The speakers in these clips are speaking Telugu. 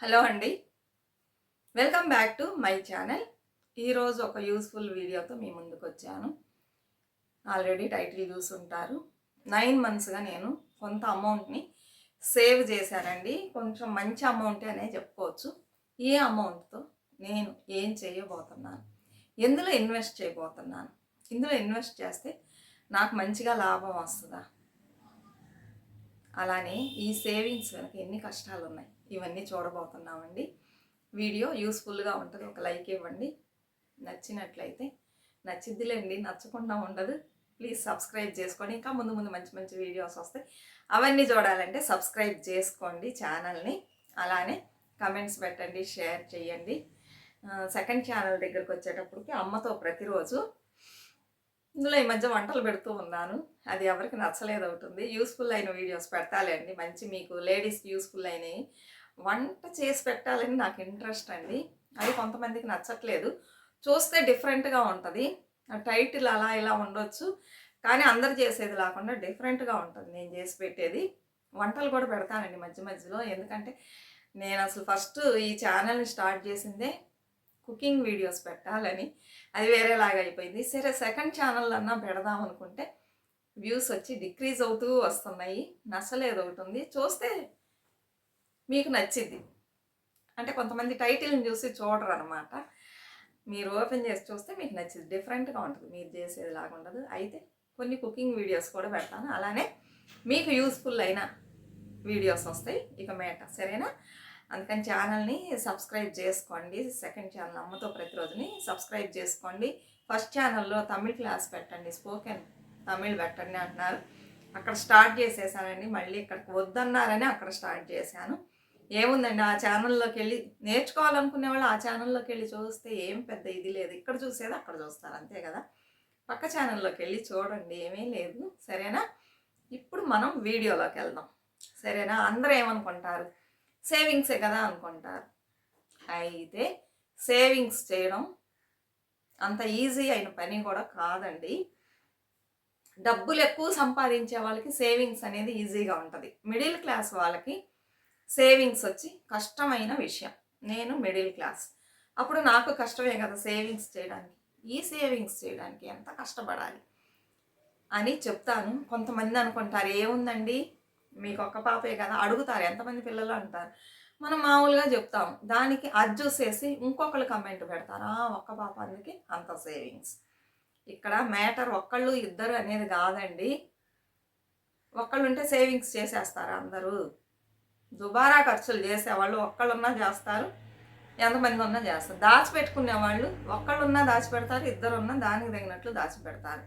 హలో అండి. Welcome back to my channel. ఈరోజు ఒక యూస్ఫుల్ వీడియోతో మీ ముందుకు వచ్చాను. ఆల్రెడీ టైటిల్ చూసుంటారు. నైన్ మంత్స్గా నేను కొంత అమౌంట్ని సేవ్ చేశానండి. కొంచెం మంచి అమౌంటే అనే చెప్పుకోవచ్చు. ఏ అమౌంట్తో నేను ఏం చేయబోతున్నాను? ఎందులో ఇన్వెస్ట్ చేయబోతున్నాను? ఇందులో ఇన్వెస్ట్ చేస్తే నాకు మంచిగా లాభం వస్తుందా? అలానే ఈ సేవింగ్స్ వెనక ఎన్ని కష్టాలు ఉన్నాయి ఇవన్నీ చూడబోతున్నామండి. వీడియో యూస్ఫుల్గా ఉంటుంది. ఒక లైక్ ఇవ్వండి. నచ్చినట్లయితే నచ్చిద్దిలేండి. నచ్చకుండా ఉండదు. ప్లీజ్ సబ్స్క్రైబ్ చేసుకోండి. ఇంకా ముందు ముందు మంచి మంచి వీడియోస్ వస్తాయి. అవన్నీ చూడాలంటే సబ్స్క్రైబ్ చేసుకోండి ఛానల్ని. అలానే కమెంట్స్ పెట్టండి షేర్ చేయండి. సెకండ్ ఛానల్ దగ్గరకు వచ్చేటప్పటికి అమ్మతో ప్రతిరోజు ఇందులో ఈ మధ్య వంటలు పెడుతూ ఉన్నాను. అది ఎవరికి నచ్చలేదు అవుతుంది. యూస్ఫుల్ అయిన వీడియోస్ పెట్టాలండి మంచి మీకు లేడీస్కి యూస్ఫుల్ అయినవి. వంట చేసి పెట్టాలని నాకు ఇంట్రెస్ట్ అండి. అది కొంతమందికి నచ్చట్లేదు. చూస్తే డిఫరెంట్గా ఉంటుంది. టైటిల్ అలా ఇలా ఉండొచ్చు. కానీ అందరు చేసేది లేకుండా డిఫరెంట్గా ఉంటుంది నేను చేసి పెట్టేది. వంటలు కూడా పెడతానండి మధ్య మధ్యలో. ఎందుకంటే నేను అసలు ఫస్ట్ ఈ ఛానల్ని స్టార్ట్ చేసిందే కుకింగ్ వీడియోస్ పెట్టాలని. అది వేరేలాగా అయిపోయింది. సరే సెకండ్ ఛానల్ అన్నా పెడదాం అనుకుంటే వ్యూస్ వచ్చి డిక్రీజ్ అవుతూ వస్తున్నాయి. నచ్చలేదు ఒకటి ఉంది. చూస్తే మీకు నచ్చింది. అంటే కొంతమంది టైటిల్ని చూసి చూడరు అనమాట మీరు ఓపెన్ చేసి చూస్తే మీకు నచ్చింది. డిఫరెంట్గా ఉంటుంది. మీరు చేసేది లాగా ఉండదు. అయితే కొన్ని కుకింగ్ వీడియోస్ కూడా పెడతాను. అలానే మీకు యూస్ఫుల్ అయిన వీడియోస్ వస్తాయి. ఇక మేట. సరేనా? అందుకని ఛానల్ని సబ్స్క్రైబ్ చేసుకోండి. సెకండ్ ఛానల్ అమ్మతో ప్రతిరోజుని సబ్స్క్రైబ్ చేసుకోండి. ఫస్ట్ ఛానల్లో తమిళ్ క్లాస్ పెట్టండి. స్పోకెన్ తమిళ్ పెట్టండి అంటున్నారు. అక్కడ స్టార్ట్ చేసేసానండి. మళ్ళీ ఇక్కడికి వద్దన్నారని అక్కడ స్టార్ట్ చేశాను. ఏముందండి ఆ ఛానల్లోకి వెళ్ళి నేర్చుకోవాలనుకునే వాళ్ళు ఆ ఛానల్లోకి వెళ్ళి చూస్తే ఏం పెద్ద ఇది లేదు. ఇక్కడ చూసేది అక్కడ చూస్తారు అంతే కదా? పక్క ఛానల్లోకి వెళ్ళి చూడండి ఏమీ లేదు. సరేనా? ఇప్పుడు మనం వీడియోలోకి వెళ్దాం సరేనా? అందరూ ఏమనుకుంటారు? సేవింగ్సే కదా అనుకుంటారు. అయితే సేవింగ్స్ చేయడం అంత ఈజీ అయిన పని కూడా కాదండి. డబ్బులు ఎక్కువ సంపాదించే వాళ్ళకి సేవింగ్స్ అనేది ఈజీగా ఉంటుంది. మిడిల్ క్లాస్ వాళ్ళకి సేవింగ్స్ వచ్చి కష్టమైన విషయం. నేను మిడిల్ క్లాస్. అప్పుడు నాకు కష్టమే కదా సేవింగ్స్ చేయడానికి. ఈ సేవింగ్స్ చేయడానికి ఎంత కష్టపడాలి? అని చెప్తాను. కొంతమంది అనుకుంటారు ఏముందండి? మీకు ఒక్క పాపే కదా? అడుగుతారు. ఎంతమంది పిల్లలు అంటారు. మనం మామూలుగా చెప్తాం దానికి అది చూసేసి ఇంకొకరు కమెంట్ పెడతారు. "ఆ, ఒక్క పాప అందుకే అంత సేవింగ్స్. ఇక్కడ మ్యాటర్ ఒక్కళ్ళు ఇద్దరు అనేది కాదండి. ఒక్కళ్ళు ఉంటే సేవింగ్స్ చేసేస్తారు అందరూ. దుబారా ఖర్చులు చేసేవాళ్ళు ఒక్కళ్ళున్నా చేస్తారు. ఎంతమంది ఉన్నా చేస్తారు. దాచిపెట్టుకునే వాళ్ళు ఒక్కళ్ళున్నా దాచిపెడతారు ఇద్దరున్నా దానికి తగినట్లు దాచిపెడతారు.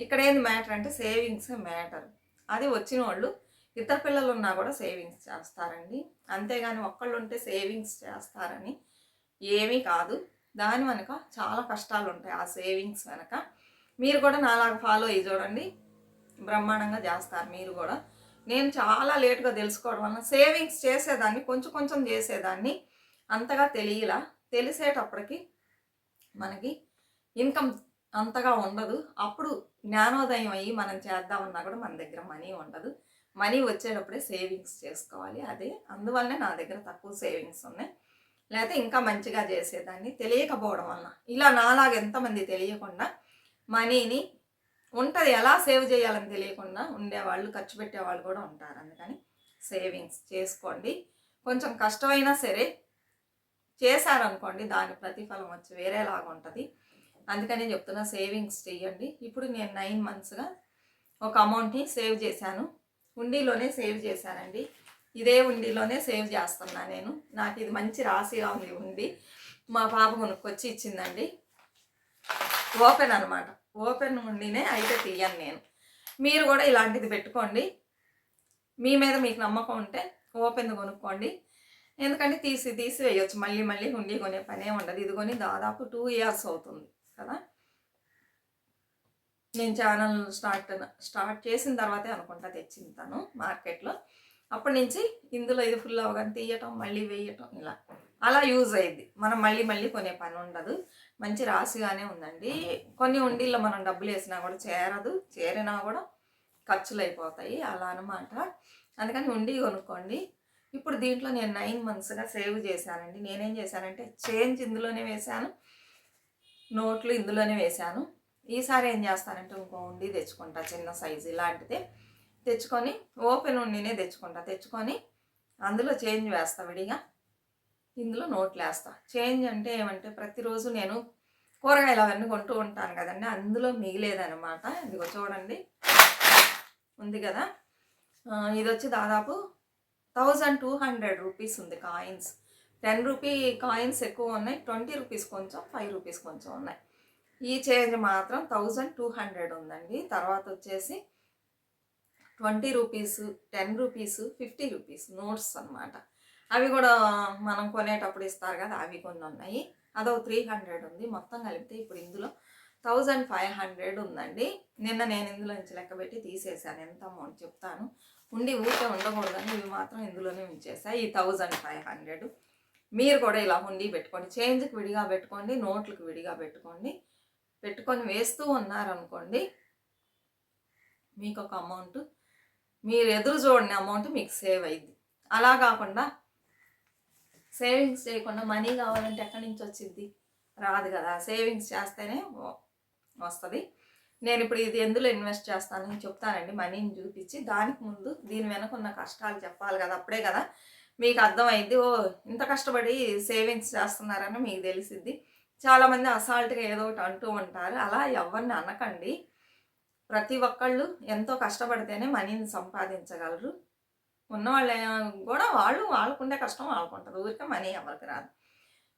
ఇక్కడ ఏంది మ్యాటర్ అంటే సేవింగ్స్ మ్యాటర్. అది వచ్చిన వాళ్ళు ఇద్దరు పిల్లలు ఉన్నా కూడా సేవింగ్స్ చేస్తారండి. అంతేగాని ఒక్కళ్ళు ఉంటే సేవింగ్స్ చేస్తారని ఏమీ కాదు. దాని వెనక చాలా కష్టాలు ఉంటాయి ఆ సేవింగ్స్ వెనక. మీరు కూడా నాలాగా ఫాలో అయ్యి చూడండి. బ్రహ్మాండంగా చేస్తారు మీరు కూడా. నేను చాలా లేట్గా తెలుసుకోవడం వల్ల సేవింగ్స్ చేసేదాన్ని కొంచెం కొంచెం చేసేదాన్ని. అంతగా తెలియలా. తెలిసేటప్పటికి మనకి ఇన్కమ్ అంతగా ఉండదు. అప్పుడు జ్ఞానోదయం అయ్యి మనం చేద్దామన్నా కూడా మన దగ్గర మనీ ఉండదు. మనీ వచ్చేటప్పుడే సేవింగ్స్ చేసుకోవాలి. అదే అందువల్లనే నా దగ్గర తక్కువ సేవింగ్స్ ఉన్నాయి. లేకపోతే ఇంకా మంచిగా చేసేదాన్ని. తెలియకపోవడం వలన. ఇలా నాలాగా ఎంతమంది తెలియకుండా మనీని ఉంటుంది. ఎలా సేవ్ చేయాలని తెలియకుండా ఉండేవాళ్ళు ఖర్చు పెట్టేవాళ్ళు కూడా ఉంటారు. అందుకని సేవింగ్స్ చేసుకోండి. కొంచెం కష్టమైనా సరే చేశారనుకోండి దాని ప్రతిఫలం వచ్చి వేరేలాగా ఉంటుంది. అందుకని చెప్తున్నా సేవింగ్స్ చేయండి. ఇప్పుడు నేను నైన్ మంత్స్గా ఒక అమౌంట్ని సేవ్ చేశాను. హుండీలోనే సేవ్ చేశానండి. ఇదే హుండీలోనే సేవ్ చేస్తున్నా నేను. నాకు ఇది మంచి రాశిగా ఉంది ఉండి మా పాప కొనుక్కొచ్చి ఇచ్చిందండి. ఓపెన్ అనమాట ఓపెన్ ఉండినే అయితే తీయను నేను. మీరు కూడా ఇలాంటిది పెట్టుకోండి. మీ మీద మీకు నమ్మకం ఉంటే ఓపెన్ కొనుక్కోండి. ఎందుకంటే తీసి తీసి వేయొచ్చు. మళ్ళీ మళ్ళీ హుండీ కొనే పనే ఉండదు. ఇది కొని దాదాపు టూ ఇయర్స్ అవుతుంది కదా. నేను ఛానల్ స్టార్ట్ స్టార్ట్ చేసిన తర్వాతే అనుకుంటా తెచ్చింది తను మార్కెట్లో. అప్పటి నుంచి ఇందులో ఇది ఫుల్ అవగానే తీయటం మళ్ళీ వేయటం ఇలా. అలా యూజ్ అయ్యింది మనం మళ్ళీ మళ్ళీ కొనే పని ఉండదు. మంచి రాశిగానే ఉందండి. కొన్ని ఉండిల్లో మనం డబ్బులు వేసినా కూడా చేరదు. చేరినా కూడా ఖర్చులు అయిపోతాయి అలా అనమాట అందుకని ఉండి కొనుక్కోండి. ఇప్పుడు దీంట్లో నేను నైన్ మంత్స్గా సేవ్ చేశానండి. నేనేం చేశానంటే చేంజ్ ఇందులోనే వేశాను. నోట్లు ఇందులోనే వేశాను. ఈసారి ఏం చేస్తానంటే ఇంకో ఉండి తెచ్చుకుంటా. చిన్న సైజు ఇలాంటిదే. తెచ్చుకొని ఓపెన్ ఉండినే తెచ్చుకుంటా. తెచ్చుకొని అందులో చేంజ్ వేస్తా విడిగా. ఇందులో నోట్లు వేస్తా చేంజ్ అంటే ఏమంటే ప్రతిరోజు నేను కూరగాయలు అవన్నీ కొంటూ ఉంటాను కదండి. అందులో మిగిలేదనమాట ఇదిగో చూడండి. ఉంది కదా? ఇది వచ్చి దాదాపు థౌజండ్ టూ హండ్రెడ్ రూపీస్ ఉంది కాయిన్స్. టెన్ రూపీ కాయిన్స్ ఎక్కువ ఉన్నాయి. ట్వంటీ రూపీస్ కొంచెం ఫైవ్ రూపీస్ కొంచెం ఉన్నాయి. ఈ చేంజ్ మాత్రం థౌజండ్ టూ హండ్రెడ్ ఉందండి. తర్వాత వచ్చేసి twenty rupees ten rupees fifty rupees notes అన్నమాట. అవి కూడా మనం కొనేటప్పుడు ఇస్తారు కదా అవి కొన్ని ఉన్నాయి. అదో త్రీ హండ్రెడ్ ఉంది. మొత్తం కలిపితే ఇప్పుడు ఇందులో థౌజండ్ ఫైవ్ హండ్రెడ్ ఉందండి. నిన్న నేను ఇందులో నుంచి లెక్క పెట్టి తీసేసాను ఎంత అమౌంట్ చెప్తాను? ఉండి ఊరికే ఉండకూడదని ఇవి మాత్రం ఇందులోనే ఉంచేసా. ఈ థౌజండ్ ఫైవ్ హండ్రెడ్ మీరు కూడా ఇలా ఉండి పెట్టుకోండి. చేంజ్కి విడిగా పెట్టుకోండి. నోట్లకు విడిగా పెట్టుకోండి. పెట్టుకొని వేస్తూ ఉన్నారనుకోండి మీకు ఒక అమౌంట్ మీరు ఎదురు చూడని అమౌంట్ మీకు సేవ్ అయింది అలా కాకుండా సేవింగ్స్ చేయకుండా మనీ కావాలంటే ఎక్కడి నుంచి వచ్చింది రాదు కదా. సేవింగ్స్ చేస్తేనే వస్తుంది. నేను ఇప్పుడు ఇది ఎందులో ఇన్వెస్ట్ చేస్తానని చెప్తానండి. మనీని చూపించి దానికి ముందు దీని వెనక ఉన్న కష్టాలు చెప్పాలి కదా అప్పుడే కదా మీకు అర్థమైంది ఓ ఇంత కష్టపడి సేవింగ్స్ చేస్తున్నారని మీకు తెలిసిద్ది. చాలామంది అసాల్ట్గా ఏదో ఒకటి అంటూ ఉంటారు. అలా ఎవరిని అనకండి. ప్రతి ఒక్కళ్ళు ఎంతో కష్టపడితేనే మనీని సంపాదించగలరు. ఉన్నవాళ్ళు కూడా వాళ్ళు వాళ్ళకుండే కష్టం వాళ్ళకుంటారు ఊరికే మనీ ఎవరికి రాదు.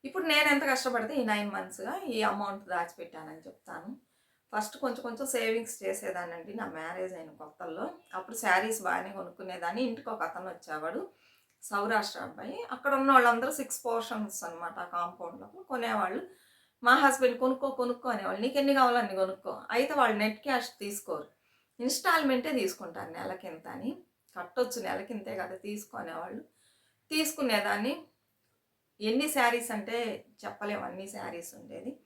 ఇప్పుడు నేను ఎంత కష్టపడితే ఈ నైన్ మంత్స్గా ఈ అమౌంట్ దాచిపెట్టానని చెప్తాను. ఫస్ట్ కొంచెం కొంచెం సేవింగ్స్ చేసేదానండి నా మ్యారేజ్ అయిన కొత్తల్లో. అప్పుడు శారీస్ బాగానే కొనుక్కునేదాన్ని. ఇంటికి ఒక అతను వచ్చేవాడు సౌరాష్ట్ర అబ్బాయి. అక్కడ ఉన్న వాళ్ళందరూ సిక్స్ పోర్షన్స్ అనమాట ఆ కాంపౌండ్లో కొనేవాళ్ళు. మా హస్బెండ్ కొనుక్కో కొనుక్కో అనేవాళ్ళు. నీకు ఎన్ని కావాలని కొనుక్కో. అయితే వాళ్ళు నెట్ క్యాష్ తీసుకోరు. ఇన్స్టాల్మెంటే తీసుకుంటారు నెలకింత అని కట్టొచ్చు నెలకింతే కదా తీసుకునేవాళ్ళు. తీసుకునేదాన్ని. ఎన్ని శారీస్ అంటే చెప్పలేము అన్ని శారీస్ ఉండేది.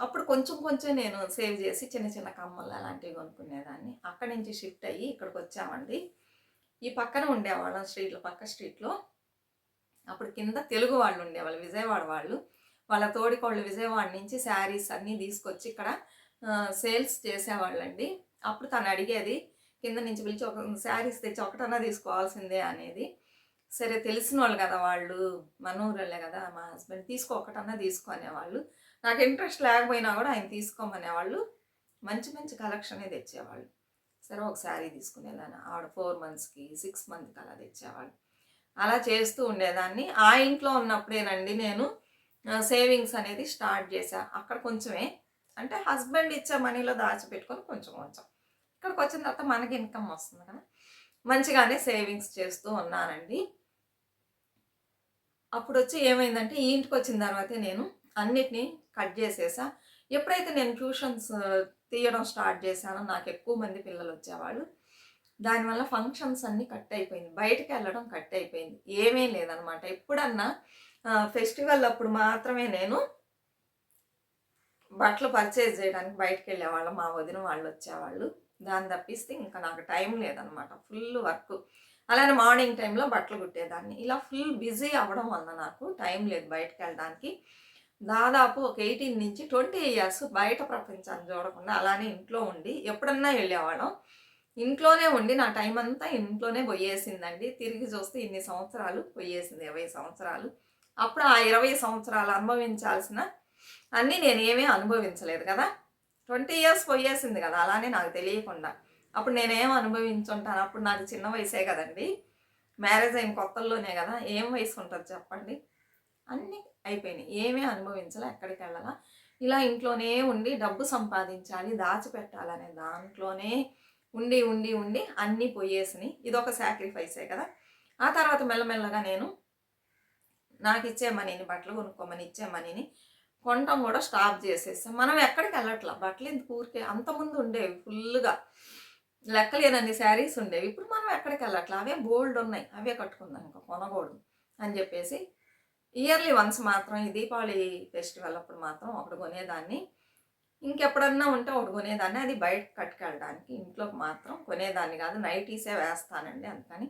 అప్పుడు కొంచెం కొంచెం నేను సేవ్ చేసి చిన్న చిన్న కమ్మలు అలాంటివి కొనుక్కునేదాన్ని. అక్కడి నుంచి షిఫ్ట్ అయ్యి ఇక్కడికి వచ్చామండి. ఈ పక్కన ఉండేవాళ్ళం స్ట్రీట్లో పక్క స్ట్రీట్లో. అప్పుడు కింద తెలుగు వాళ్ళు ఉండేవాళ్ళు విజయవాడ వాళ్ళు. వాళ్ళ తోడికోళ్ళు విజయవాడ నుంచి శారీస్ అన్నీ తీసుకొచ్చి ఇక్కడ సేల్స్ చేసేవాళ్ళండి. అప్పుడు తను అడిగేది కింద నుంచి పిలిచి ఒక శారీస్ తెచ్చి ఒకటన్నా తీసుకోవాల్సిందే అనేది. సరే తెలిసిన వాళ్ళు కదా వాళ్ళు మన కదా మా హస్బెండ్ తీసుకో ఒకటన్నా తీసుకునేవాళ్ళు నాకు ఇంట్రెస్ట్ లేకపోయినా కూడా ఆయన తీసుకోమనేవాళ్ళు. మంచి మంచి కలెక్షనే తెచ్చేవాళ్ళు. సరే ఒక శారీ తీసుకునేదాన్ని. ఆవిడ ఫోర్ మంత్స్కి సిక్స్ మంత్కి అలా తెచ్చేవాళ్ళు. అలా చేస్తూ ఉండేదాన్ని. ఆ ఇంట్లో ఉన్నప్పుడేనండి నేను సేవింగ్స్ అనేది స్టార్ట్ చేశా. అక్కడ కొంచెమే అంటే హస్బెండ్ ఇచ్చే మనీలో దాచిపెట్టుకొని కొంచెం కొంచెం. ఇక్కడికి వచ్చిన తర్వాత మనకి ఇన్కమ్ వస్తుంది కదా. మంచిగానే సేవింగ్స్ చేస్తూ ఉన్నానండి. అప్పుడు వచ్చి ఏమైందంటే ఈ ఇంటికి వచ్చిన తర్వాతే నేను అన్నిటినీ కట్ చేసేసా. ఎప్పుడైతే నేను ట్యూషన్స్ తీయడం స్టార్ట్ చేశానో నాకు ఎక్కువ మంది పిల్లలు వచ్చేవాళ్ళు దానివల్ల ఫంక్షన్స్ అన్నీ కట్ అయిపోయింది. బయటకు వెళ్ళడం కట్ అయిపోయింది. ఏమీ లేదనమాట. ఎప్పుడన్నా ఫెస్టివల్ అప్పుడు మాత్రమే నేను బట్టలు పర్చేజ్ చేయడానికి బయటకు వెళ్ళేవాళ్ళం మా వదిన వాళ్ళు వచ్చేవాళ్ళు దాన్ని తప్పిస్తే ఇంకా నాకు టైం లేదనమాట ఫుల్ వర్క్. అలానే మార్నింగ్ టైంలో బట్టలు కుట్టేదాన్ని. ఇలా ఫుల్ బిజీ అవ్వడం వల్ల నాకు టైం లేదు బయటకు వెళ్ళడానికి దాదాపు ఒక ఎయిటీన్ నుంచి ట్వంటీ ఇయర్స్ బయట ప్రపంచాన్ని చూడకుండా అలానే ఇంట్లో ఉండి ఎప్పుడన్నా వెళ్ళేవాళ్ళం. ఇంట్లోనే ఉండి నా టైం అంతా ఇంట్లోనే పోయేసిందండి. తిరిగి చూస్తే ఇన్ని సంవత్సరాలు పోయేసింది ఇరవై సంవత్సరాలు. అప్పుడు ఆ ఇరవై సంవత్సరాలు అనుభవించాల్సిన అన్నీ నేను ఏమీ అనుభవించలేదు కదా. ట్వంటీ ఇయర్స్ పోయేసింది కదా అలానే నాకు తెలియకుండా. అప్పుడు నేనేం అనుభవించుంటాను? అప్పుడు నాకు చిన్న వయసే కదండి. మ్యారేజ్ అయిన కొత్తల్లోనే కదా ఏం వయసు ఉంటుంది చెప్పండి? అన్నీ అయిపోయినాయి. ఏమీ అనుభవించాలి ఎక్కడికి వెళ్ళాలా. ఇలా ఇంట్లోనే ఉండి డబ్బు సంపాదించాలి దాచిపెట్టాలనే దాంట్లోనే ఉండి ఉండి ఉండి అన్నీ పోయేసినాయి. ఇదొక సాక్రిఫైసే కదా. ఆ తర్వాత మెల్లమెల్లగా నేను నాకు ఇచ్చే మనీని బట్టలు కొనుక్కోమని ఇచ్చే మనీని కొనటం కూడా స్టాప్ చేసేస్తాం. మనం ఎక్కడికి వెళ్ళట్లా? బట్టలు ఎందుకు ఊరికే? అంతకుముందు ఉండేవి ఫుల్గా. లెక్కలేనన్ని శారీస్ ఉండేవి. ఇప్పుడు మనం ఎక్కడికి వెళ్ళట్లా? అవే బోల్డ్ ఉన్నాయి. అవే కట్టుకుందాం ఇంకా కొనకూడదు అని చెప్పేసి ఇయర్లీ వన్స్ మాత్రం ఈ దీపావళి ఫెస్టివల్ అప్పుడు మాత్రం ఒకటి కొనేదాన్ని. ఇంకెప్పుడన్నా ఉంటే ఒకటి కొనేదాన్ని. అది బయట కట్టుకెళ్ళడానికి ఇంట్లోకి మాత్రం కొనేదాన్ని కాదు. నైటీసే వేస్తానండి అందుకని.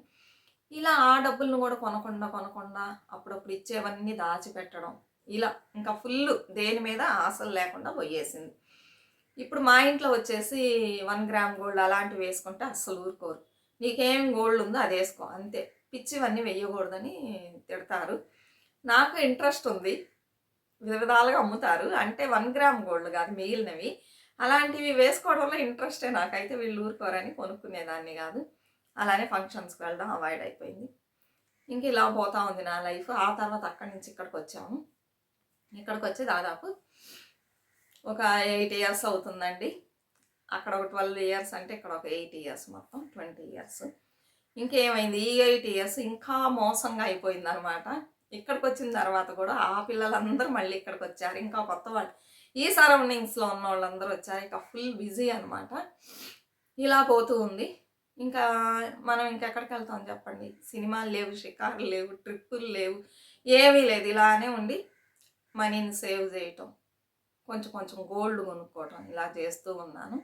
ఇలా ఆ డబ్బులను కూడా కొనకుండా కొనకుండా అప్పుడప్పుడు ఇచ్చేవన్నీ దాచిపెట్టడం ఇలా ఇంకా ఫుల్ దేని మీద ఆశలు లేకుండా పోయేసింది. ఇప్పుడు మా ఇంట్లో వచ్చేసి వన్ గ్రామ్ గోల్డ్ అలాంటివి వేసుకుంటే అస్సలు ఊరుకోరు. నీకేం గోల్డ్ ఉందో అది వేసుకో అంతే. పిచ్చివన్నీ వేయకూడదని తిడతారు. నాకు ఇంట్రెస్ట్ ఉంది. వివిధాలుగా అమ్ముతారు. అంటే వన్ గ్రామ్ గోల్డ్ కాదు మిగిలినవి. అలాంటివి వేసుకోవడంలో ఇంట్రెస్టే నాకైతే వీళ్ళు ఊరుకోరని కొనుక్కునేదాన్ని కాదు. అలానే ఫంక్షన్స్కి వెళ్ళడం అవాయిడ్ అయిపోయింది. ఇంక ఇలా పోతా ఉంది నా లైఫ్. ఆ తర్వాత అక్కడి నుంచి ఇక్కడికి వచ్చాము. ఇక్కడికి వచ్చి దాదాపు ఒక ఎయిట్ ఇయర్స్ అవుతుందండి. అక్కడ ఒక ట్వెల్వ్ ఇయర్స్ అంటే ఇక్కడ ఒక ఎయిట్ ఇయర్స్ మొత్తం ట్వంటీ ఇయర్స్. ఇంకేమైంది? ఈ ఎయిట్ ఇయర్స్ ఇంకా మోసంగా అయిపోయింది అనమాట ఇక్కడికి వచ్చిన తర్వాత కూడా ఆ పిల్లలందరూ మళ్ళీ ఇక్కడికి వచ్చారు ఇంకా కొత్త వాళ్ళు ఈ సరౌండింగ్స్లో ఉన్న వాళ్ళందరూ వచ్చారు. ఇక ఫుల్ బిజీ అనమాట ఇలా పోతూ ఉంది. ఇంకా మనం ఇంకెక్కడికి వెళ్తాం చెప్పండి? సినిమాలు లేవు షికార్లు లేవు ట్రిప్పులు లేవు ఏమీ లేదు. ఇలానే ఉండి మనీని సేవ్ చేయటం కొంచెం కొంచెం గోల్డ్ కొనుక్కోవటం ఇలా చేస్తూ ఉన్నాను.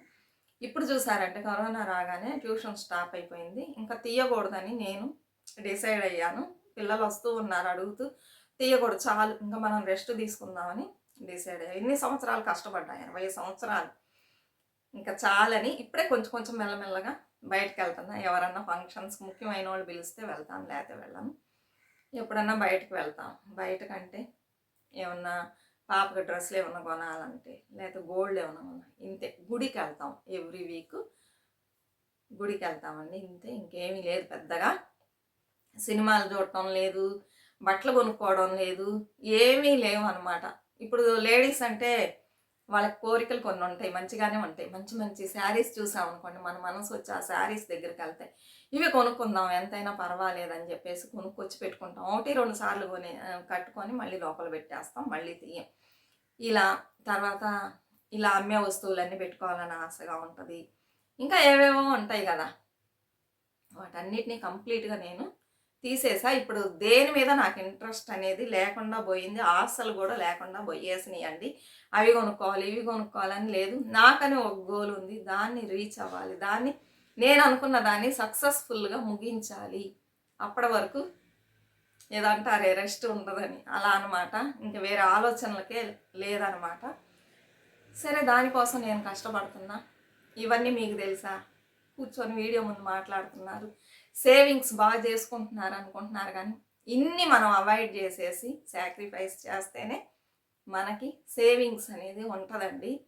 ఇప్పుడు చూసారంటే కరోనా రాగానే ట్యూషన్ స్టాప్ అయిపోయింది. ఇంకా తీయకూడదని నేను డిసైడ్ అయ్యాను. పిల్లలు వస్తూ ఉన్నారు అడుగుతూ తీయకూడదు చాలు ఇంకా మనం రెస్ట్ తీసుకుందామని డిసైడ్ అయ్యాను ఎన్ని సంవత్సరాలు కష్టపడ్డాయి ఇరవై సంవత్సరాలు. ఇంకా చాలని ఇప్పుడే కొంచెం కొంచెం మెల్లమెల్లగా బయటకు వెళ్తున్నా. ఎవరన్నా ఫంక్షన్స్ ముఖ్యమైన వాళ్ళు పిలిస్తే వెళ్తాను లేకపోతే వెళ్ళను. ఎప్పుడన్నా బయటకు వెళ్తాం. బయటకంటే ఏమన్నా పాపకి డ్రెస్సులు ఏమన్నా కొనాలంటే లేకపోతే గోల్డ్ ఏమన్నా కొనాలి ఇంతే. గుడికి వెళ్తాం ఎవ్రీ వీక్ గుడికి వెళ్తామండి ఇంతే. ఇంకేమీ లేదు పెద్దగా. సినిమాలు చూడటం లేదు బట్టలు కొనుక్కోవడం లేదు ఏమీ లేవు అనమాట ఇప్పుడు లేడీస్ అంటే వాళ్ళకి కోరికలు కొన్ని ఉంటాయి మంచిగానే ఉంటాయి. మంచి మంచి శారీస్ చూసామనుకోండి మన మనసు వచ్చి ఆ శారీస్ దగ్గరికి వెళ్తాయి ఇవి కొనుక్కుందాం ఎంతైనా పర్వాలేదని చెప్పేసి కొనుక్కొచ్చి పెట్టుకుంటాం. ఒకటి రెండు సార్లు కొని కట్టుకొని మళ్ళీ లోపల పెట్టేస్తాం మళ్ళీ తీయం. ఇలా తర్వాత ఇలా అమ్మే వస్తువులన్నీ పెట్టుకోవాలని ఆశగా ఉంటుంది. ఇంకా ఏవేవో ఉంటాయి కదా. వాటన్నిటినీ కంప్లీట్గా నేను తీసేసా. ఇప్పుడు దేని మీద నాకు ఇంట్రెస్ట్ అనేది లేకుండా పోయింది. ఆశలు కూడా లేకుండా పోయేసినాయి అండి అవి కొనుక్కోవాలి ఇవి కొనుక్కోవాలని లేదు. నాకని ఒక గోల్ ఉంది. దాన్ని రీచ్ అవ్వాలి. దాన్ని నేను అనుకున్న దాన్ని సక్సెస్ఫుల్గా ముగించాలి. అప్పటి వరకు ఏదంటారే రెస్ట్ ఉండదని. అలా అనమాట ఇంకా వేరే ఆలోచనలకే లేదనమాట సరే దానికోసం నేను కష్టపడుతున్నా. ఇవన్నీ మీకు తెలుసా? కూర్చొని వీడియో ముందు మాట్లాడుతున్నారు. సేవింగ్స్ బాగా చేసుకుంటున్నారు అనుకుంటున్నారు కానీ ఇన్ని మనం అవాయిడ్ చేసేసి సాక్రిఫైస్ చేస్తేనే మనకి సేవింగ్స్ అనేది ఉంటుందండి.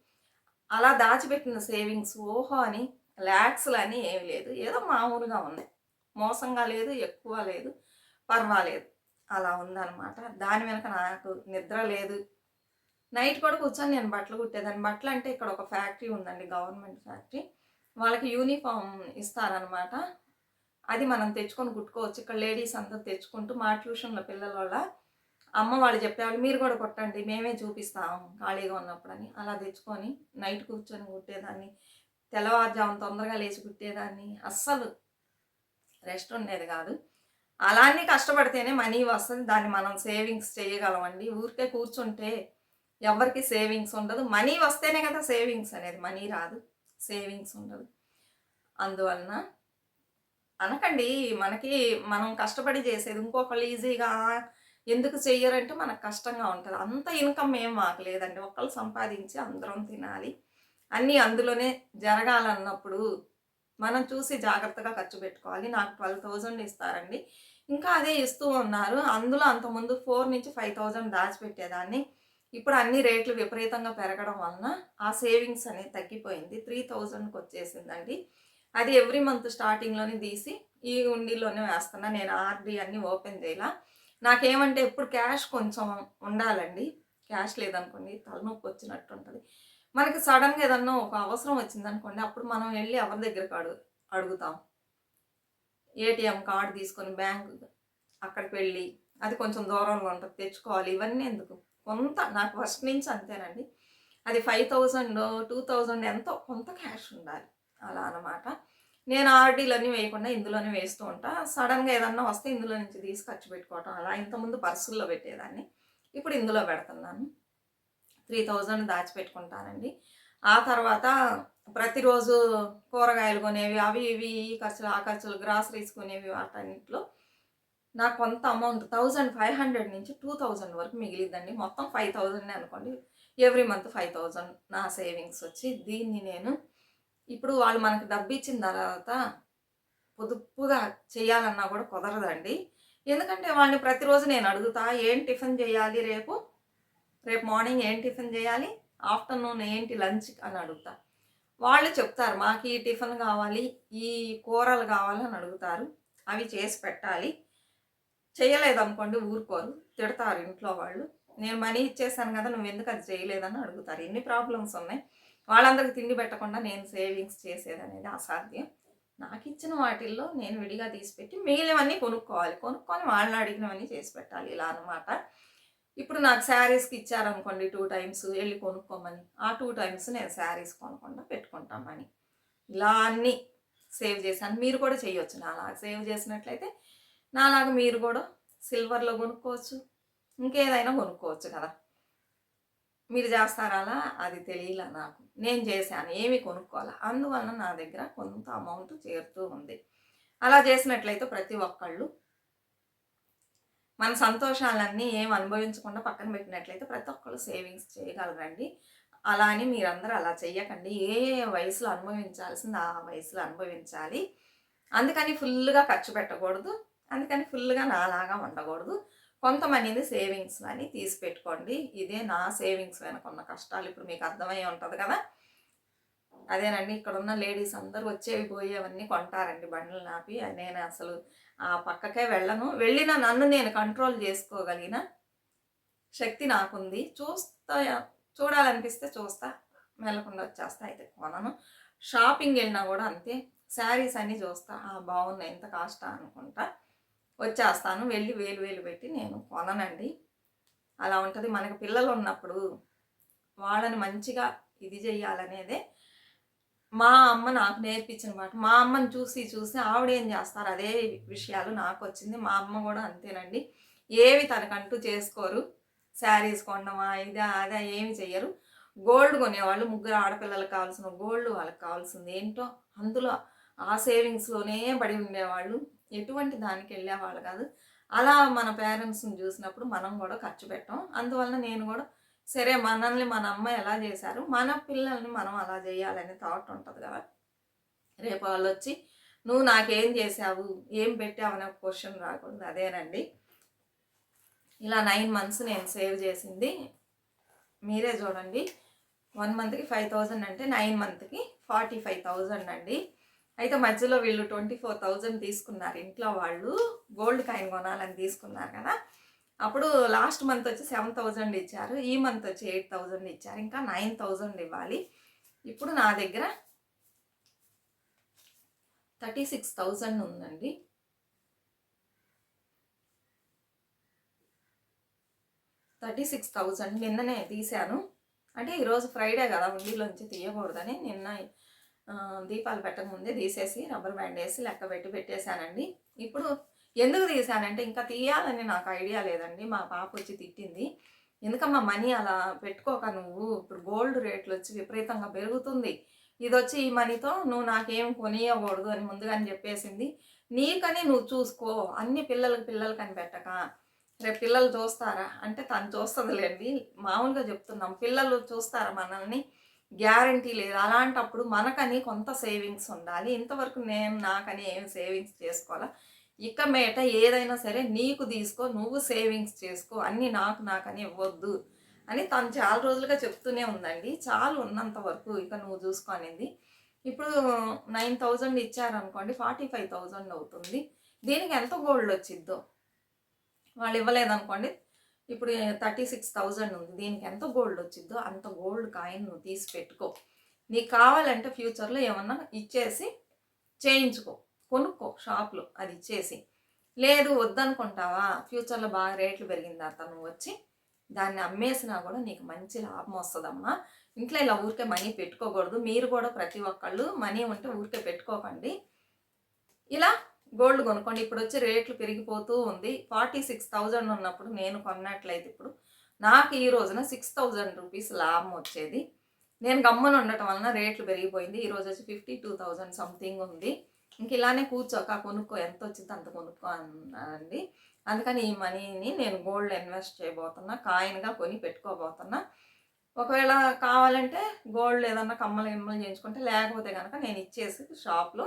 అలా దాచిపెట్టిన సేవింగ్స్ ఓహో అని ల్యాక్స్లు అని ఏమి లేదు. ఏదో మామూలుగా ఉన్నాయి. మోసంగా లేదు ఎక్కువ లేదు పర్వాలేదు. అలా ఉందన్నమాట. దాని వెనక నాకు నిద్ర లేదు. నైట్ కూడా కూర్చొని నేను బట్టలు కుట్టేదాన్ని. బట్టలు అంటే ఇక్కడ ఒక ఫ్యాక్టరీ ఉందండి గవర్నమెంట్ ఫ్యాక్టరీ. వాళ్ళకి యూనిఫామ్ ఇస్తారనమాట అది మనం తెచ్చుకొని కుట్టుకోవచ్చు. ఇక్కడ లేడీస్ అందరూ తెచ్చుకుంటూ మా ట్యూషన్లో పిల్లల వల్ల అమ్మ వాళ్ళు చెప్పేవాళ్ళు మీరు కూడా కొట్టండి మేమే చూపిస్తాము ఖాళీగా ఉన్నప్పుడు అని అలా తెచ్చుకొని నైట్ కూర్చొని కుట్టేదాన్ని తెల్లవారుజాము తొందరగా లేచి కుట్టేదాన్ని. అస్సలు రెస్ట్ ఉండేది కాదు. అలానే కష్టపడితేనే మనీ వస్తుంది దాన్ని మనం సేవింగ్స్ చేయగలమండి. ఊరికే కూర్చుంటే ఎవరికి సేవింగ్స్ ఉండదు. మనీ వస్తేనే కదా సేవింగ్స్ అనేది మనీ రాదు సేవింగ్స్ ఉండదు. అందువలన అనకండి. మనకి మనం కష్టపడి చేసేది ఇంకొకళ్ళు ఈజీగా ఎందుకు చెయ్యరంటే మనకు కష్టంగా ఉంటుంది. అంత ఇన్కమ్ ఏం మాకు లేదండి. ఒకళ్ళు సంపాదించి అందరం తినాలి. అన్నీ అందులోనే జరగాలన్నప్పుడు మనం చూసి జాగ్రత్తగా ఖర్చు పెట్టుకోవాలి. నాకు ట్వెల్వ్ థౌజండ్ ఇస్తారండి. ఇంకా అదే ఇస్తూ ఉన్నారు. అందులో అంతకుముందు ఫోర్ నుంచి ఫైవ్ థౌజండ్ దాచిపెట్టేదాన్ని. ఇప్పుడు అన్ని రేట్లు విపరీతంగా పెరగడం వలన ఆ సేవింగ్స్ అనేది తగ్గిపోయింది. త్రీ థౌజండ్కి వచ్చేసిందండి. అది ఎవ్రీ మంత్ స్టార్టింగ్లోనే తీసి ఈ ఉండిలోనే వేస్తున్నా. నేను ఆర్డీ అన్నీ ఓపెన్ చేయాల. నాకేమంటే ఎప్పుడు క్యాష్ కొంచెం ఉండాలండి. క్యాష్ లేదనుకోండి తలనొప్పి వచ్చినట్టు ఉంటుంది. మనకి సడన్గా ఏదన్నా ఒక అవసరం వచ్చిందనుకోండి అప్పుడు మనం వెళ్ళి ఎవరి దగ్గరకు అడుగు అడుగుతాం. ఏటీఎం కార్డు తీసుకొని బ్యాంకు అక్కడికి వెళ్ళి అది కొంచెం దూరంలో ఉంటుంది తెచ్చుకోవాలి. ఇవన్నీ ఎందుకు? కొంత నాకు ఫస్ట్ నుంచి అంతేనండి. అది ఫైవ్ థౌజండ్ టూ థౌజండ్ ఎంతో కొంత క్యాష్ ఉండాలి. అలా అన్నమాట. నేను ఆర్డీలన్నీ వేయకుండా ఇందులోనే వేస్తూ ఉంటా. సడన్గా ఏదన్నా వస్తే ఇందులో నుంచి తీసి ఖర్చు పెట్టుకోవటం అలా. ఇంతకుముందు పర్సుల్లో పెట్టేదాన్ని. ఇప్పుడు ఇందులో పెడుతున్నాను. త్రీ థౌజండ్ దాచిపెట్టుకుంటానండి ఆ తర్వాత ప్రతిరోజు కూరగాయలు కొనేవి అవి ఇవి ఈ ఖర్చులు ఆ ఖర్చులు గ్రాసరీస్ కొనేవి వాటన్నింటిలో నాకు కొంత అమౌంట్ థౌజండ్ ఫైవ్ హండ్రెడ్ నుంచి టూ థౌజండ్ వరకు మిగిలిద్దండి. మొత్తం ఫైవ్ థౌజండ్ అనుకోండి. ఎవ్రీ మంత్ ఫైవ్ థౌజండ్ నా సేవింగ్స్ వచ్చి దీన్ని నేను ఇప్పుడు వాళ్ళు మనకు డబ్బు ఇచ్చిన తర్వాత పొదుపుగా చేయాలన్నా కూడా కుదరదండి. ఎందుకంటే వాళ్ళని ప్రతిరోజు నేను అడుగుతా ఏం టిఫిన్ చేయాలి రేపు? రేపు మార్నింగ్ ఏం టిఫిన్ చేయాలి? ఆఫ్టర్నూన్ ఏంటి లంచ్? అని అడుగుతా. వాళ్ళు చెప్తారు మాకు ఈ టిఫిన్ కావాలి ఈ కూరలు కావాలని అడుగుతారు. అవి చేసి పెట్టాలి. చేయలేదనుకోండి ఊరుకోరు. తిడతారు ఇంట్లో వాళ్ళు. నేను మనీ ఇచ్చేసాను కదా నువ్వు ఎందుకు అది చేయలేదని అడుగుతారు. ఎన్ని ప్రాబ్లమ్స్ ఉన్నాయి? వాళ్ళందరికి తిండి పెట్టకుండా నేను సేవింగ్స్ చేసేది అనేది అసాధ్యం. నాకు ఇచ్చిన వాటిల్లో నేను విడిగా తీసిపెట్టి మిగిలినవన్నీ కొనుక్కోవాలి. కొనుక్కొని వాళ్ళని అడిగినవన్నీ చేసి పెట్టాలి ఇలా అనమాట ఇప్పుడు నాకు శారీస్కి ఇచ్చారనుకోండి టూ టైమ్స్ వెళ్ళి కొనుక్కోమని. ఆ టూ టైమ్స్ నేను శారీస్ కొనకుండా పెట్టుకుంటామని ఇలా అన్నీ సేవ్ చేశాను. మీరు కూడా చేయొచ్చు. నాలాగా సేవ్ చేసినట్లయితే నాలాగా మీరు కూడా సిల్వర్లో కొనుక్కోవచ్చు. ఇంకేదైనా కొనుక్కోవచ్చు కదా. మీరు చేస్తారా అలా? అది తెలియలా నాకు. నేను చేశాను ఏమి కొనుక్కోవాలా? అందువలన నా దగ్గర కొంత అమౌంట్ చేరుతూ ఉంది. అలా చేసినట్లయితే ప్రతి ఒక్కళ్ళు మన సంతోషాలన్నీ ఏం అనుభవించకుండా పక్కన పెట్టినట్లయితే ప్రతి ఒక్కళ్ళు సేవింగ్స్ చేయగలరండి. అలా అని మీరందరూ అలా చెయ్యకండి. ఏ వయసులో అనుభవించాల్సింది ఆ వయసులో అనుభవించాలి. అందుకని ఫుల్గా ఖర్చు పెట్టకూడదు. అందుకని ఫుల్గా నాలాగా ఉండకూడదు కొంతమంది సేవింగ్స్ అని తీసి పెట్టుకోండి ఇదే నా సేవింగ్స్ వెనకున్న కష్టాలు. ఇప్పుడు మీకు అర్థమై ఉంటుంది కదా? అదేనండి ఇక్కడ ఉన్న లేడీస్ అందరూ వచ్చేవి పోయేవన్నీ కొంటారండి బండ్లు నాపి. నేను అసలు ఆ పక్కకే వెళ్ళను. వెళ్ళిన నన్ను నేను కంట్రోల్ చేసుకోగలిగిన శక్తి నాకుంది. చూస్తా చూడాలనిపిస్తే చూస్తా. మెల్లకుండా వచ్చేస్తా అయితే కొనను. షాపింగ్ వెళ్ళినా కూడా అంతే. శారీస్ అన్నీ చూస్తా. బాగున్నాయి ఎంత కాస్టా అనుకుంటా. వచ్చేస్తాను. వెళ్ళి వేలు వేలు పెట్టి నేను కొననండి. అలా ఉంటుంది. మనకు పిల్లలు ఉన్నప్పుడు వాళ్ళని మంచిగా ఇది చేయాలనేదే మా అమ్మ నాకు నేర్పించిన మాట. మా అమ్మని చూసి చూసి ఆవిడ ఏం చేస్తారు? అదే విషయాలు నాకు వచ్చింది. మా అమ్మ కూడా అంతేనండి. ఏవి తనకంటూ చేసుకోరు. శారీస్ కొనడమా ఇదా అదా ఏమి చెయ్యరు. గోల్డ్ కొనేవాళ్ళు ముగ్గురు ఆడపిల్లలకు కావాల్సిన గోల్డ్ వాళ్ళకి కావాల్సింది ఏంటో అందులో ఆ సేవింగ్స్లోనే పడి ఉండేవాళ్ళు. ఎటువంటి దానికి వెళ్ళేవాళ్ళు కాదు. అలా మన పేరెంట్స్ని చూసినప్పుడు మనం కూడా ఖర్చు పెట్టాం. అందువలన నేను కూడా సరే మనల్ని మన అమ్మ ఎలా చేశారు మన పిల్లల్ని మనం అలా చేయాలనే థాట్ ఉంటుంది కదా. రేపు వాళ్ళు వచ్చి నువ్వు నాకేం చేసావు ఏం పెట్టావు? అనే క్వశ్చన్ రాకూడదు అదేనండి. ఇలా నైన్ మంత్స్ నేను సేవ్ చేసింది. మీరే చూడండి. వన్ మంత్కి ఫైవ్ థౌజండ్ అంటే నైన్ మంత్కి ఫార్టీ ఫైవ్ థౌజండ్ అండి. అయితే మధ్యలో వీళ్ళు ట్వంటీ ఫోర్ థౌజండ్ తీసుకున్నారు. ఇంట్లో వాళ్ళు గోల్డ్ కాయిన్ కొనాలని తీసుకున్నారు కదా. అప్పుడు లాస్ట్ మంత్ వచ్చి సెవెన్ థౌజండ్ ఇచ్చారు. ఈ మంత్ వచ్చి ఎయిట్ థౌజండ్ ఇచ్చారు. ఇంకా నైన్ థౌజండ్ ఇవ్వాలి. ఇప్పుడు నా దగ్గర థర్టీ సిక్స్ థౌజండ్ ఉందండి. థర్టీ సిక్స్ థౌజండ్ నిన్ననే తీశాను. అంటే ఈరోజు ఫ్రైడే కదా ఉండిలోంచి తీయకూడదని నిన్న దీపాలు పెట్టకముందే తీసేసి రబ్బర్ బ్యాండ్ వేసి లెక్క పెట్టి పెట్టేశానండి. ఇప్పుడు ఎందుకు తీసానంటే ఇంకా తీయాలని నాకు ఐడియా లేదండి. మా పాప వచ్చి తిట్టింది. ఎందుకమ్మా మనీ అలా పెట్టుకోక నువ్వు? ఇప్పుడు గోల్డ్ రేట్లు వచ్చి విపరీతంగా పెరుగుతుంది. ఇది వచ్చి ఈ మనీతో నువ్వు నాకేం కొనియకూడదు అని ముందుగానే చెప్పేసింది. నీకని నువ్వు చూసుకో. అన్ని పిల్లలకి పిల్లలకని పెట్టక. రేపు పిల్లలు చూస్తారా? అంటే తను చూస్తుందిలేండి. మామూలుగా చెప్తున్నాం. పిల్లలు చూస్తారా మనల్ని? గ్యారంటీ లేదు. అలాంటప్పుడు మనకని కొంత సేవింగ్స్ ఉండాలి. ఇంతవరకు నేను నాకని ఏం సేవింగ్స్ చేసుకోవాలా? ఇక మేట ఏదైనా సరే నీకు తీసుకో నువ్వు సేవింగ్స్ చేసుకో. అన్నీ నాకు నాకని ఇవ్వద్దు అని తను చాలా రోజులుగా చెప్తూనే ఉందండి. చాలు ఉన్నంత వరకు ఇక నువ్వు చూసుకోనింది ఇప్పుడు నైన్ థౌజండ్ ఇచ్చారనుకోండి ఫార్టీ ఫైవ్ థౌజండ్ అవుతుంది. దీనికి ఎంత గోల్డ్ వచ్చిద్దో? వాళ్ళు ఇవ్వలేదనుకోండి ఇప్పుడు థర్టీ సిక్స్ థౌజండ్ ఉంది. దీనికి ఎంత గోల్డ్ వచ్చిద్దో అంత గోల్డ్ కాయిన్ నువ్వు తీసి పెట్టుకో. నీకు కావాలంటే ఫ్యూచర్లో ఏమన్నా ఇచ్చేసి చేయించుకో. కొనుక్కో షాప్లో అది ఇచ్చేసి. లేదు వద్దనుకుంటావా? ఫ్యూచర్లో బాగా రేట్లు పెరిగిన తర్వాత నువ్వు వచ్చి దాన్ని అమ్మేసినా కూడా నీకు మంచి లాభం వస్తుందమ్మా. ఇంట్లో ఇలా ఊరికే మనీ పెట్టుకోకూడదు. మీరు కూడా ప్రతి ఒక్కళ్ళు మనీ ఉంటే ఊరికే పెట్టుకోకండి. ఇలా గోల్డ్ కొనుక్కోండి. ఇప్పుడు వచ్చి రేట్లు పెరిగిపోతూ ఉంది. ఫార్టీ సిక్స్ థౌజండ్ ఉన్నప్పుడు నేను కొన్నట్లయితే ఇప్పుడు నాకు ఈ రోజున సిక్స్ థౌజండ్ రూపీస్ లాభం వచ్చేది. నేను గమ్మను ఉండటం వలన రేట్లు పెరిగిపోయింది. ఈ రోజు వచ్చి ఫిఫ్టీ టూ థౌజండ్ సంథింగ్ ఉంది. ఇంక ఇలానే కూర్చోక కొనుక్కో ఎంత వచ్చిందో అంత కొనుక్కో అన్నానండి. అందుకని ఈ మనీని నేను గోల్డ్ ఇన్వెస్ట్ చేయబోతున్నా కాయిన్గా కొని పెట్టుకోబోతున్నా. ఒకవేళ కావాలంటే గోల్డ్ ఏదన్నా కమ్మలు గిమ్మలు చేయించుకుంటే లేకపోతే కనుక నేను ఇచ్చేసి షాప్లో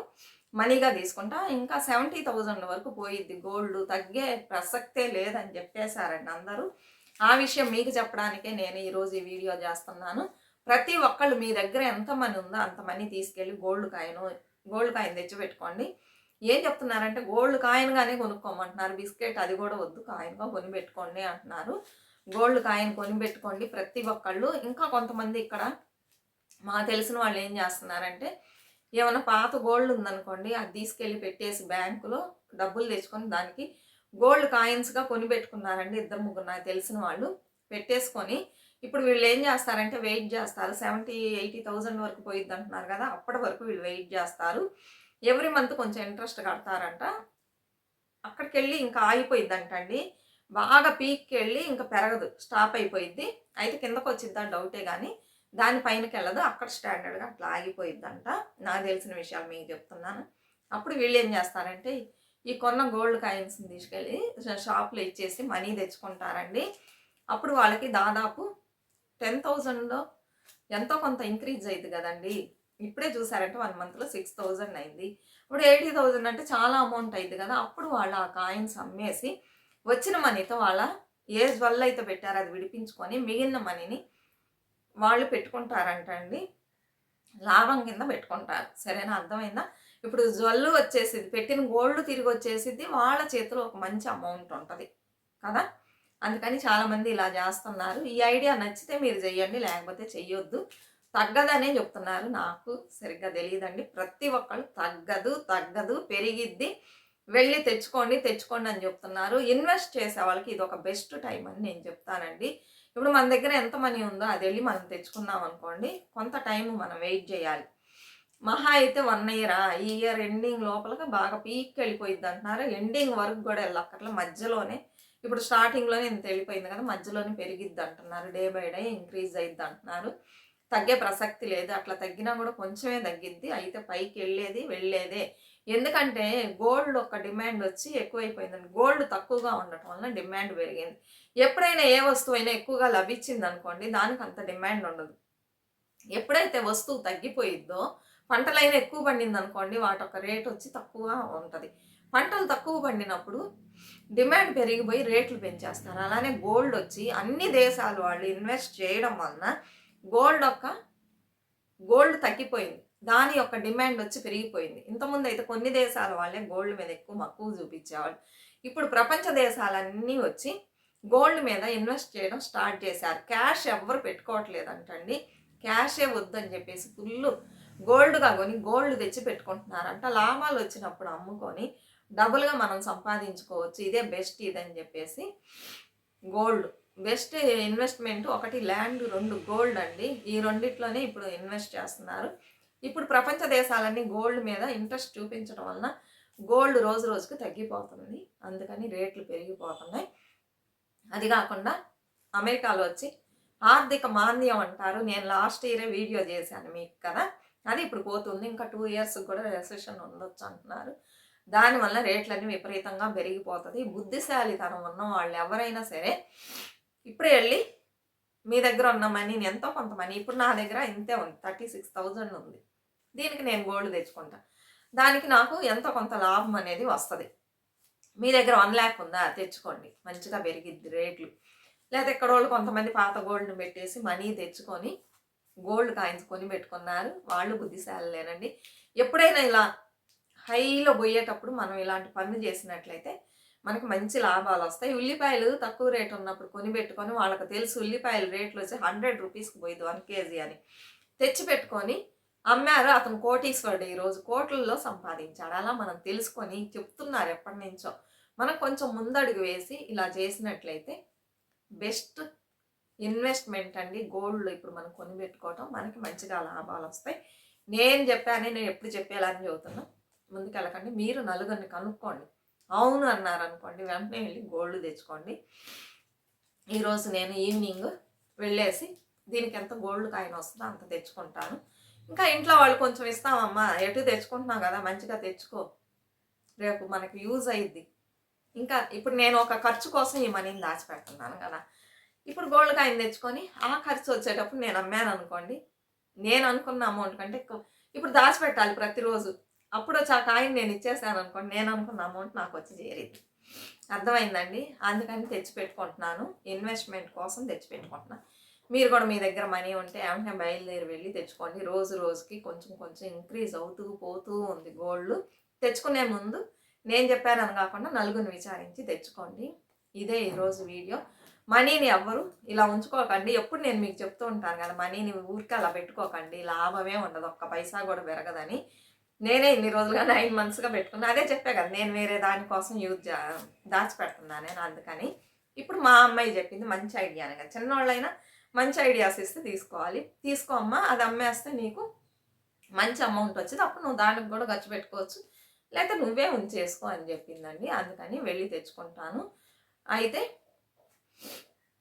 మనీగా తీసుకుంటా. ఇంకా సెవెంటీ థౌజండ్ వరకు పోయిద్ది. గోల్డ్ తగ్గే ప్రసక్తే లేదని చెప్పేశారండి అందరూ. ఆ విషయం మీకు చెప్పడానికే నేను ఈరోజు ఈ వీడియో చేస్తున్నాను. ప్రతి ఒక్కళ్ళు మీ దగ్గర ఎంత మనీ ఉందో అంత మనీ తీసుకెళ్ళి గోల్డ్ కాయిన్ గోల్డ్ కాయిన్ తెచ్చి పెట్టుకోండి ఏం చెప్తున్నారంటే గోల్డ్ కాయిన్గానే కొనుక్కోమంటున్నారు. బిస్కెట్ అది కూడా వద్దు కాయిన్గా కొనిపెట్టుకోండి అంటున్నారు. గోల్డ్ కాయిన్ కొనిపెట్టుకోండి ప్రతి ఒక్కళ్ళు. ఇంకా కొంతమంది ఇక్కడ మా తెలిసిన వాళ్ళు ఏం చేస్తున్నారంటే ఏమైనా పాత గోల్డ్ ఉందనుకోండి అది తీసుకెళ్ళి పెట్టేసి బ్యాంకులో డబ్బులు తెచ్చుకొని దానికి గోల్డ్ కాయిన్స్గా కొని పెట్టుకున్నారండి ఇద్దరు ముగ్గురు నాకు తెలిసిన వాళ్ళు. పెట్టేసుకొని ఇప్పుడు వీళ్ళు ఏం చేస్తారంటే వెయిట్ చేస్తారు. సెవెంటీ ఎయిటీ థౌజండ్ వరకు పోయిద్ది అంటున్నారు కదా అప్పటి వరకు వీళ్ళు వెయిట్ చేస్తారు. ఎవ్రీ మంత్ కొంచెం ఇంట్రెస్ట్ కడతారంట. అక్కడికి వెళ్ళి ఇంకా ఆగిపోయిద్దంటండి. బాగా పీక్కి వెళ్ళి ఇంకా పెరగదు స్టాప్ అయిపోయిద్ది. అయితే కిందకు వచ్చిద్దా డౌటే కానీ దాని పైనకి వెళ్ళదు అక్కడ స్టాండర్డ్గా అట్లా ఆగిపోయిద్దంట. నాకు తెలిసిన విషయాలు మీకు చెప్తున్నాను. అప్పుడు వీళ్ళు ఏం చేస్తారంటే ఈ కొన్న గోల్డ్ కాయిన్స్ని తీసుకెళ్ళి షాప్లో ఇచ్చేసి మనీ తెచ్చుకుంటారండి. అప్పుడు వాళ్ళకి దాదాపు టెన్ థౌజండ్లో ఎంతో కొంత ఇంక్రీజ్ అయింది కదండి. ఇప్పుడే చూసారంటే వన్ మంత్లో సిక్స్ థౌజండ్ అయింది. ఇప్పుడు ఎయిటీ థౌజండ్ అంటే చాలా అమౌంట్ అయింది కదా. అప్పుడు వాళ్ళు ఆ కాయిన్స్ అమ్మేసి వచ్చిన మనీతో వాళ్ళ ఏజ్ వల్ల అయితే పెట్టారు. అది విడిపించుకొని మిగిలిన మనీని వాళ్ళు పెట్టుకుంటారంట అండి. లాభం కింద పెట్టుకుంటారు. సరేనా? అర్థమైందా? ఇప్పుడు జ్వల్లు వచ్చేసింది పెట్టిన గోల్డ్ తిరిగి వచ్చేసిద్ది వాళ్ళ చేతిలో ఒక మంచి అమౌంట్ ఉంటుంది. కదా? అందుకని చాలామంది ఇలా చేస్తున్నారు. ఈ ఐడియా నచ్చితే మీరు చేయండి లేకపోతే చెయ్యొద్దు. తగ్గదనే చెప్తున్నారు నాకు. సరిగ్గా తెలియదండి. ప్రతి ఒక్కళ్ళు తగ్గదు తగ్గదు పెరిగిద్ది. వెళ్ళి తెచ్చుకోండి తెచ్చుకోండి అని చెప్తున్నారు. ఇన్వెస్ట్ చేసే వాళ్ళకి ఇది ఒక బెస్ట్ టైం అని నేను చెప్తానండి. ఇప్పుడు మన దగ్గర ఎంత మనీ ఉందో అది వెళ్ళి మనం తెచ్చుకున్నాం అనుకోండి కొంత టైం మనం వెయిట్ చేయాలి. మహా అయితే వన్ ఇయర్ ఈ ఇయర్ ఎండింగ్ లోపలకి బాగా పీక్ వెళ్ళిపోయింది అంటున్నారు. ఎండింగ్ వరకు కూడా వెళ్ళక్కర్ల మధ్యలోనే ఇప్పుడు స్టార్టింగ్లోనే ఇంత వెళ్ళిపోయింది కదా మధ్యలోనే పెరిగిద్ది అంటున్నారు. డే బై డే ఇంక్రీజ్ అయ్యిద్ది అంటున్నారు. తగ్గే ప్రసక్తి లేదు అట్లా తగ్గినా కూడా కొంచెమే తగ్గిద్ది. అయితే పైకి వెళ్ళేది వెళ్ళేదే. ఎందుకంటే గోల్డ్ ఒక డిమాండ్ వచ్చి ఎక్కువైపోయిందని గోల్డ్ తక్కువగా ఉండటం వలన డిమాండ్ పెరిగింది. ఎప్పుడైనా ఏ వస్తువు అయినా ఎక్కువగా లభించింది అనుకోండి దానికి అంత డిమాండ్ ఉండదు. ఎప్పుడైతే వస్తువు తగ్గిపోయిద్దో పంటలైనా ఎక్కువ పండింది అనుకోండి వాటి ఒక రేట్ వచ్చి తక్కువగా ఉంటుంది. పంటలు తక్కువ పండినప్పుడు డిమాండ్ పెరిగిపోయి రేట్లు పెంచేస్తారు. అలానే గోల్డ్ వచ్చి అన్ని దేశాలు వాళ్ళు ఇన్వెస్ట్ చేయడం వలన గోల్డ్ యొక్క గోల్డ్ తగ్గిపోయింది. దాని యొక్క డిమాండ్ వచ్చి పెరిగిపోయింది. ఇంతకుముందు అయితే కొన్ని దేశాల వాళ్ళే గోల్డ్ మీద ఎక్కువ మక్కువ చూపించేవాళ్ళు. ఇప్పుడు ప్రపంచ దేశాలన్నీ వచ్చి గోల్డ్ మీద ఇన్వెస్ట్ చేయడం స్టార్ట్ చేశారు. క్యాష్ ఎవ్వరు పెట్టుకోవట్లేదంటండి. క్యాషే వద్దని చెప్పేసి ఫుల్ గోల్డ్గా కొని గోల్డ్ తెచ్చి పెట్టుకుంటున్నారంట. లాభాలు వచ్చినప్పుడు అమ్ముకొని డబుల్గా మనం సంపాదించుకోవచ్చు. ఇదే బెస్ట్ ఇదని చెప్పేసి గోల్డ్. బెస్ట్ ఇన్వెస్ట్మెంట్ ఒకటి ల్యాండ్ రెండు గోల్డ్ అండి. ఈ రెండిట్లోనే ఇప్పుడు ఇన్వెస్ట్ చేస్తున్నారు. ఇప్పుడు ప్రపంచ దేశాలన్నీ గోల్డ్ మీద ఇంట్రెస్ట్ చూపించడం వలన గోల్డ్ రోజు రోజుకి తగ్గిపోతుంది. అందుకని రేట్లు పెరిగిపోతున్నాయి. అది కాకుండా అమెరికాలో వచ్చి ఆర్థిక మాంద్యం అంటారు. నేను లాస్ట్ ఇయరే వీడియో చేశాను మీకు కదా. అది ఇప్పుడు పోతుంది. ఇంకా టూ ఇయర్స్ కూడా రెసెషన్ ఉండొచ్చు అంటున్నారు. దానివల్ల రేట్లన్నీ విపరీతంగా పెరిగిపోతుంది. బుద్ధిశాలితనం ఉన్న వాళ్ళు ఎవరైనా సరే ఇప్పుడే వెళ్ళి మీ దగ్గర ఉన్న మనీని ఎంతో కొంత మనీ ఇప్పుడు నా దగ్గర ఇంతే ఉంది. థర్టీ సిక్స్ థౌజండ్ ఉంది. దీనికి నేను గోల్డ్ తెచ్చుకుంటా. దానికి నాకు ఎంతో కొంత లాభం అనేది వస్తుంది. మీ దగ్గర వన్ ల్యాక్ ఉందా? తెచ్చుకోండి. మంచిగా పెరిగిద్ది రేట్లు. లేదా ఇక్కడ వాళ్ళు కొంతమంది పాత గోల్డ్ని పెట్టేసి మనీ తెచ్చుకొని గోల్డ్ కాయిన్స్ కొని పెట్టుకున్నారు. వాళ్ళు బుద్ధిశాలేనండి ఎప్పుడైనా ఇలా హైలో పోయేటప్పుడు మనం ఇలాంటి పనులు చేసినట్లయితే మనకు మంచి లాభాలు వస్తాయి. ఉల్లిపాయలు తక్కువ రేటు ఉన్నప్పుడు కొని పెట్టుకొని వాళ్ళకి తెలుసు ఉల్లిపాయల రేట్లు వచ్చి హండ్రెడ్ రూపీస్కి పోయింది వన్ కేజీ అని. తెచ్చి పెట్టుకొని అమ్మారు అతను కోటీశ్వరుడు ఈరోజు కోట్లలో సంపాదించాడు. అలా మనం తెలుసుకొని చెప్తున్నారు ఎప్పటి నుంచో. మనం కొంచెం ముందడుగు వేసి ఇలా చేసినట్లయితే బెస్ట్ ఇన్వెస్ట్మెంట్ అండి. గోల్డ్ ఇప్పుడు మనం కొనిపెట్టుకోవటం. మనకి మంచిగా లాభాలు వస్తాయి. నేను చెప్పానే నేను ఎప్పుడు చెప్పేయాలని చెబుతున్నా. ముందుకు వెళ్ళకండి. మీరు నలుగురిని కనుక్కోండి. అవును అన్నారు అనుకోండి. వెంటనే వెళ్ళి గోల్డ్ తెచ్చుకోండి. ఈరోజు నేను ఈవినింగ్ వెళ్ళేసి దీనికి ఎంత గోల్డ్ కాయిన్ వస్తుందో అంత తెచ్చుకుంటాను. ఇంకా ఇంట్లో వాళ్ళు కొంచెం ఇస్తామమ్మా ఎటు తెచ్చుకుంటున్నావు కదా మంచిగా తెచ్చుకో. రేపు మనకు యూజ్ అయ్యిద్ది ఇంకా ఇప్పుడు నేను ఒక ఖర్చు కోసం ఈ మనీని దాచిపెడుతున్నాను కదా. ఇప్పుడు గోల్డ్ కాయిన్ తెచ్చుకొని ఆ ఖర్చు వచ్చేటప్పుడు నేను అమ్మాను అనుకోండి. నేను అనుకున్న అమౌంట్ కంటే ఎక్కువ. ఇప్పుడు దాచిపెట్టాలి ప్రతిరోజు. అప్పుడు వచ్చి ఆ కాయిన్ నేను ఇచ్చేసాను అనుకోండి నేను అనుకున్న అమౌంట్ నాకు వచ్చి చేరింది అర్థమైందండి? అందుకని తెచ్చిపెట్టుకుంటున్నాను. ఇన్వెస్ట్మెంట్ కోసం తెచ్చిపెట్టుకుంటున్నాను మీరు కూడా మీ దగ్గర మనీ ఉంటే వెంటనే బయలుదేరి వెళ్ళి తెచ్చుకోండి. రోజు రోజుకి కొంచెం కొంచెం ఇంక్రీజ్ అవుతూ పోతూ ఉంది గోల్డ్ తెచ్చుకునే ముందు నేను చెప్పానని కాకుండా నలుగురిని విచారించి తెచ్చుకోండి. ఇదే ఈరోజు వీడియో. మనీని ఎవ్వరు ఇలా ఉంచుకోకండి. ఎప్పుడు నేను మీకు చెప్తూ ఉంటాను కదా మనీని ఊరికే అలా పెట్టుకోకండి. లాభమే ఉండదు. ఒక్క పైసా కూడా పెరగదని. నేనే ఇన్ని రోజులుగా నైన్ మంత్స్గా పెట్టుకున్నా. అదే చెప్పే కదా నేను వేరే దానికోసం యూజ్ దాచిపెడుతున్నాను నేను అందుకని. ఇప్పుడు మా అమ్మాయి చెప్పింది మంచి ఐడియా కదా. చిన్నవాళ్ళైనా మంచి ఐడియాస్ ఇస్తే తీసుకోవాలి. తీసుకో అమ్మా అది అమ్మేస్తే నీకు మంచి అమౌంట్ వచ్చింది. అప్పుడు నువ్వు దానికి కూడా ఖర్చు పెట్టుకోవచ్చు. లేకపోతే నువ్వే ఉంచేసుకో అని చెప్పిందండి. అందుకని వెళ్ళి తెచ్చుకుంటాను. అయితే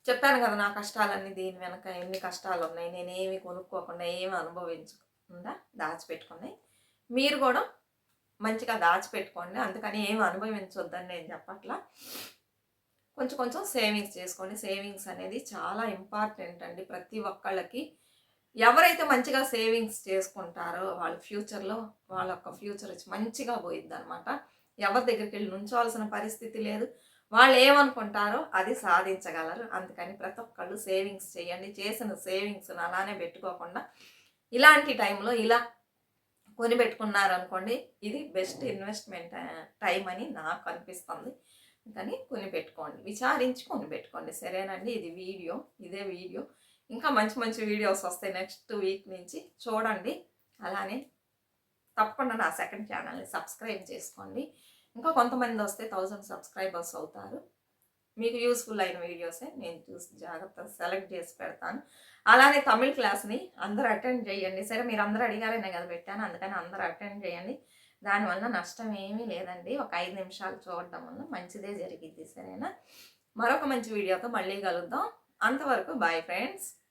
చెప్పాను కదా నా కష్టాలన్నీ దీని వెనక ఎన్ని కష్టాలు ఉన్నాయి నేనేమి కొనుక్కోకుండా ఏమి అనుభవించకుండా దాచిపెట్టుకున్నాయి. మీరు కూడా మంచిగా దాచిపెట్టుకోండి. అందుకని ఏమి అనుభవించొద్దని నేను చెప్పట్లా. కొంచెం కొంచెం సేవింగ్స్ చేసుకోండి. సేవింగ్స్ అనేది చాలా ఇంపార్టెంట్ అండి ప్రతి ఒక్కళ్ళకి. ఎవరైతే మంచిగా సేవింగ్స్ చేసుకుంటారో వాళ్ళ ఫ్యూచర్లో వాళ్ళ యొక్క ఫ్యూచర్ వచ్చి మంచిగా పోయిద్ది అనమాట ఎవరి దగ్గరికి వెళ్ళి నుంచోవాల్సిన పరిస్థితి లేదు. వాళ్ళు ఏమనుకుంటారో అది సాధించగలరు. అందుకని ప్రతి ఒక్కళ్ళు సేవింగ్స్ చేయండి. చేసిన సేవింగ్స్ని అలానే పెట్టుకోకుండా ఇలాంటి టైంలో ఇలా కొని పెట్టుకున్నారనుకోండి ఇది బెస్ట్ ఇన్వెస్ట్మెంట్ టైం అని నాకు అనిపిస్తుంది. కానీ కొని పెట్టుకోండి విచారించి కొని పెట్టుకోండి సరేనండి? ఇది వీడియో ఇదే వీడియో. ఇంకా మంచి మంచి వీడియోస్ వస్తాయి నెక్స్ట్ వీక్ నుంచి. చూడండి. అలానే తప్పకుండా నా సెకండ్ ఛానల్ని సబ్స్క్రైబ్ చేసుకోండి. ఇంకా కొంతమంది వస్తే థౌజండ్ సబ్స్క్రైబర్స్ అవుతారు. మీకు యూస్ఫుల్ అయిన వీడియోసే నేను చూసి జాగ్రత్తగా సెలెక్ట్ చేసి పెడతాను. అలానే తమిళ్ క్లాస్ని అందరూ అటెండ్ చేయండి. సరే మీరు అందరూ అడిగారనే కదా పెట్టాను. అందుకని అందరూ అటెండ్ చేయండి. దానివల్ల నష్టం ఏమీ లేదండి. ఒక ఐదు నిమిషాలు చూడడం వల్ల మంచిదే జరిగింది సరేనా? మరొక మంచి వీడియోతో మళ్ళీ కలుద్దాం. అంతవరకు బాయ్ ఫ్రెండ్స్.